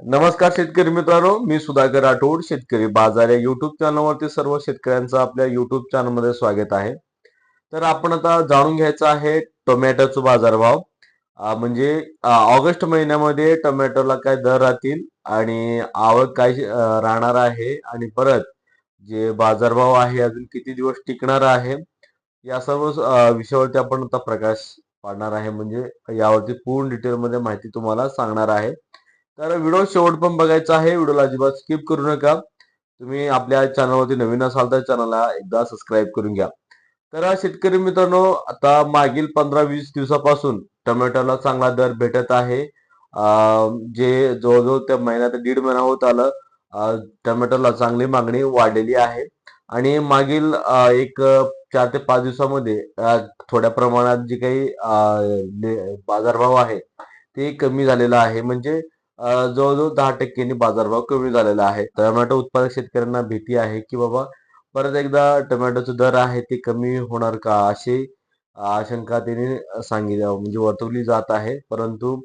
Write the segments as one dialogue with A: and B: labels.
A: नमस्कार शेतकरी मित्रांनो मी सुधाकर राठोड शेतकरी बाजार या युट्यूब चॅनलवरती सर्व शेतकऱ्यांचं आपल्या युट्यूब चॅनलमध्ये स्वागत आहे. तर आपण आता जाणून घ्यायचं आहे टोमॅटोचा बाजारभाव. म्हणजे ऑगस्ट महिन्यामध्ये टोमॅटोला काय दर राहतील आणि आवक काय राहणार आहे आणि परत जे बाजारभाव आहे अजून किती दिवस टिकणार आहे या सर्व विषयावरती आपण आता प्रकाश पाडणार आहे. म्हणजे यावरती पूर्ण डिटेलमध्ये माहिती तुम्हाला सांगणार आहे. तर व्हिडिओ शेवट पण बघायचा आहे. व्हिडिओला अजिबात स्किप करू नका. तुम्ही आपल्या चॅनलवरती नवीन असाल तर चॅनलला एकदा सबस्क्राईब करून घ्या. तर शेतकरी मित्रांनो आता मागील पंधरा वीस दिवसापासून टोमॅटोला चांगला दर भेटत आहे. जे जवळजवळ त्या महिन्यात दीड महिना होत आलं टोमॅटोला चांगली मागणी वाढलेली आहे. आणि मागील एक चार ते पाच दिवसामध्ये थोड्या प्रमाणात जे काही बाजारभाव आहे ते कमी झालेलं आहे. म्हणजे जवळजवळ दहा टक्क्यांनी बाजारभाव कमी झालेला आहे. टोमॅटो उत्पादक शेतकऱ्यांना भीती आहे की बाबा परत एकदा टोमॅटोचे दर आहे ते कमी होणार का अशी आशंका त्यांनी सांगितली. म्हणजे वर्तवली जात आहे. परंतु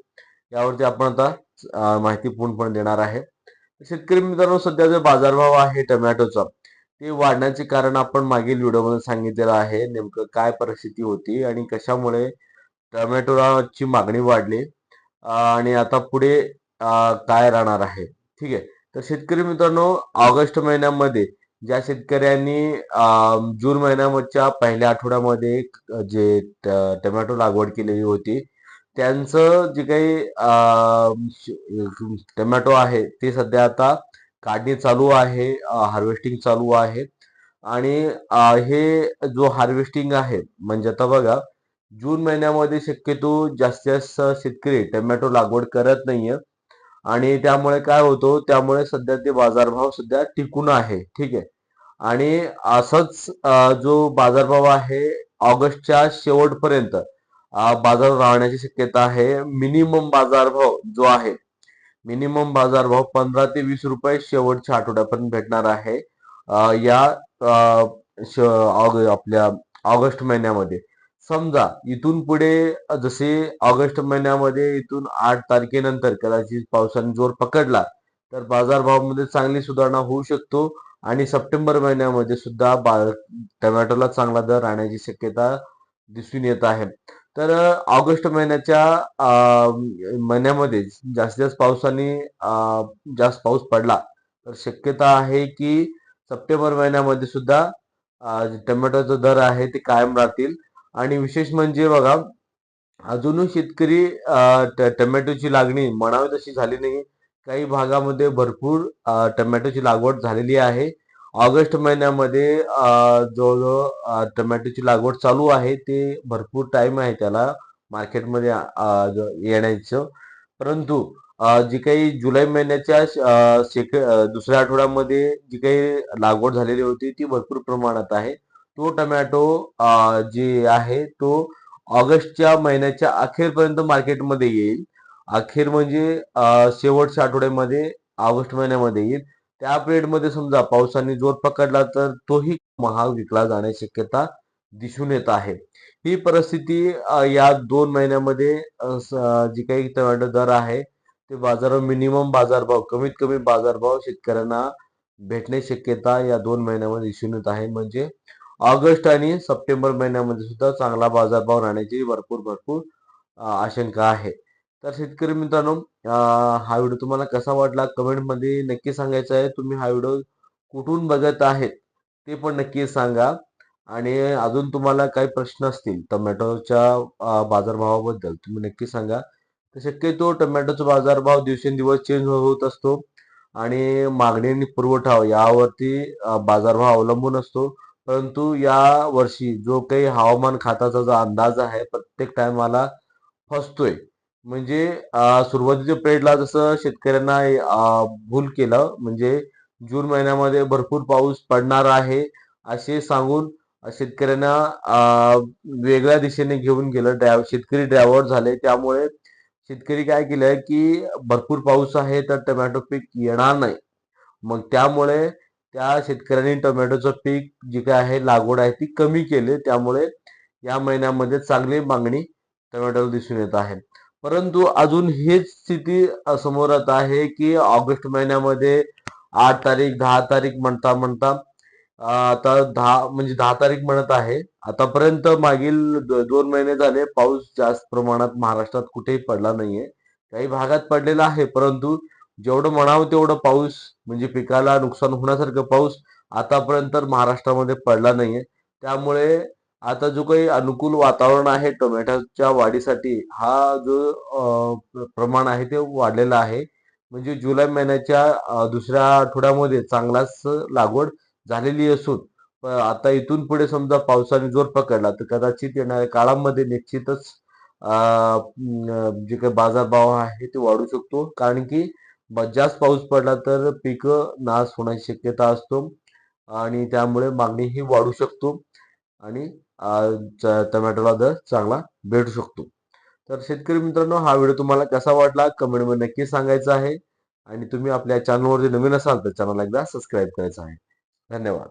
A: यावरती आपण आता माहिती पूर्णपणे देणार आहे. शेतकरी मित्रांनो सध्या जो बाजारभाव आहे टोमॅटोचा ते वाढण्याचे कारण आपण मागील व्हिडिओमध्ये सांगितलेलं आहे. नेमकं काय परिस्थिती होती आणि कशामुळे टोमॅटोची मागणी वाढली? आणि आता पुढे काय राहणार आहे? ठीक आहे. तर शेतकरी मित्रांनो ऑगस्ट महिन्यामध्ये ज्या शेतकऱ्यांनी जून महिन्याच्या पहिल्या आठवड्यामध्ये जे ट- टोमॅटो लागवड केलेली होती त्यांचं जे काही टोमॅटो आहे ते सध्या आता काढणी चालू आहे हार्वेस्टिंग चालू आहे. आणि हे जो हार्वेस्टिंग आहे म्हणजे आता बघा जून महिन्यामध्ये शक्यतो जास्तीत जास्त शेतकरी टोमॅटो लागवड करत नाहीये. आणि त्यामुळे काय होतो त्यामुळे सध्या ते बाजारभाव सध्या टिकून आहे ठीक आहे. आणि असंच जो बाजारभाव आहे ऑगस्टच्या शेवटपर्यंत बाजार राहण्याची शक्यता आहे. मिनिमम बाजारभाव जो आहे मिनिमम बाजारभाव पंधरा ते वीस रुपये शेवटच्या आठवड्यापर्यंत भेटणार आहे. या श- ऑग- आपल्या ऑगस्ट महिन्यामध्ये. समजा इथून पुढे जसे ऑगस्ट महिन्यामध्ये इथून आठ तारखेनंतर कदाचित पावसाने जोर पकडला तर बाजारभावामध्ये चांगली सुधारणा होऊ शकतो आणि सप्टेंबर महिन्यामध्ये सुद्धा बा टोमॅटोला चांगला दर राहण्याची शक्यता दिसून येत आहे. तर ऑगस्ट महिन्याच्या महिन्यामध्ये जास्तीत जास्त पावसाने जास्त पाऊस पडला तर शक्यता आहे की सप्टेंबर महिन्यामध्ये सुद्धा टमॅटोचा दर आहे ते कायम राहतील. आणि विशेष म्हणजे बघा अजूनही शेतकरी टमॅटोची लागणी म्हणावी तशी झाली नाही. काही भागामध्ये भरपूर टमॅटोची टोमॅटोची लागवड झालेली आहे. ऑगस्ट महिन्यामध्ये जवळजवळ टमॅटोची लागवड चालू आहे. ते भरपूर टाइम आहे त्याला मार्केटमध्ये येण्याचं. परंतु जी काही जुलै महिन्याच्या शेक दुसऱ्या आठवड्यामध्ये जी काही लागवड झालेली होती ती भरपूर प्रमाणात आहे. तो टोमॅटो जे आहे तो ऑगस्टच्या महिन्याच्या अखेरपर्यंत मार्केटमध्ये येईल. अखेर म्हणजे शेवटच्या आठवड्यामध्ये ऑगस्ट महिन्यामध्ये येईल. त्या पिरियडमध्ये समजा पावसाने जोर पकडला तर तोही महाग विकला जाण्याची शक्यता दिसून येत आहे. ही परिस्थिती या दोन महिन्यामध्ये जी काही टोमॅटो दर आहे ते बाजार मिनिमम बाजारभाव कमीत कमी बाजारभाव शेतकऱ्यांना भेटण्याची शक्यता या दोन महिन्यामध्ये दिसून येत आहे. म्हणजे ऑगस्ट आणि सप्टेंबर महिन्यामध्ये सुद्धा चांगला बाजारभाव राहण्याची भरपूर भरपूर आशंका आहे. तर शेतकरी मित्रांनो हा व्हिडिओ तुम्हाला कसा वाटला कमेंटमध्ये नक्की सांगायचं आहे. तुम्ही हा व्हिडिओ कुठून बघत आहेत ते पण नक्की सांगा. आणि अजून तुम्हाला काही प्रश्न असतील टोमॅटोच्या बाजारभावाबद्दल तुम्ही नक्की सांगा. तर शक्यतो टोमॅटोचा बाजारभाव दिवसेंदिवस चेंज होत असतो. आणि मागणी आणि पुरवठा यावरती बाजारभाव अवलंबून असतो. परंतु या वर्षी जो काही हवामान खात्याचा जो अंदाज आहे प्रत्येक टायमाला फसतोय. म्हणजे सुरुवातीच्या पिरियडला जसं शेतकऱ्यांना भूल केलं म्हणजे जून महिन्यामध्ये भरपूर पाऊस पडणार आहे असे सांगून शेतकऱ्यांना वेगळ्या दिशेने घेऊन गेलं. ड्राय शेतकरी ड्रायव्हर झाले. त्यामुळे शेतकरी काय केलंय की भरपूर पाऊस आहे तर टोमॅटो पीक येणार नाही. मग त्यामुळे त्या शेतकऱ्यांनी टोमॅटोचं पीक जी काय आहे लागवड आहे ती कमी केली. त्यामुळे या महिन्यामध्ये चांगली मागणी टोमॅटोला दिसून येत आहे. परंतु अजून हेच स्थिती समोर येत आहे की ऑगस्ट महिन्यामध्ये आठ तारीख दहा तारीख म्हणता म्हणता आता दहा म्हणजे दहा तारीख म्हणत आहे. आतापर्यंत मागील दोन महिने झाले पाऊस जास्त प्रमाणात महाराष्ट्रात कुठेही पडला नाहीये. काही भागात पडलेला आहे परंतु जेवढं म्हणावं तेवढं पाऊस म्हणजे पिकाला नुकसान होण्यासारखं पाऊस आतापर्यंत महाराष्ट्रामध्ये पडला नाहीये. त्यामुळे आता जो काही अनुकूल वातावरण आहे टोमॅटोच्या वाढीसाठी हा जो प्रमाण आहे ते वाढलेलं आहे. म्हणजे जुलै महिन्याच्या दुसऱ्या आठवड्यामध्ये चांगलाच लागवड झालेली असून आता इथून पुढे समजा पावसाने जोर पकडला तर कदाचित येणाऱ्या काळामध्ये निश्चितच जे काही बाजारभाव आहे ते वाढू शकतो. कारण की जास्त पाऊस पडला तर पीक नाश होण्याची शक्यता असतो. आणि त्यामुळे मागणीही वाढू शकतो. आणि टमॅटोला च- टोमॅटोला दर चांगला भेटू शकतो. तर शेतकरी मित्रांनो हा व्हिडिओ तुम्हाला कसा वाटला? कमेंटमध्ये नक्की सांगायचा आहे. आणि तुम्ही आपल्या चॅनलवरती नवीन असाल तर चॅनलला एकदा सबस्क्राईब करायचं आहे. धन्यवाद.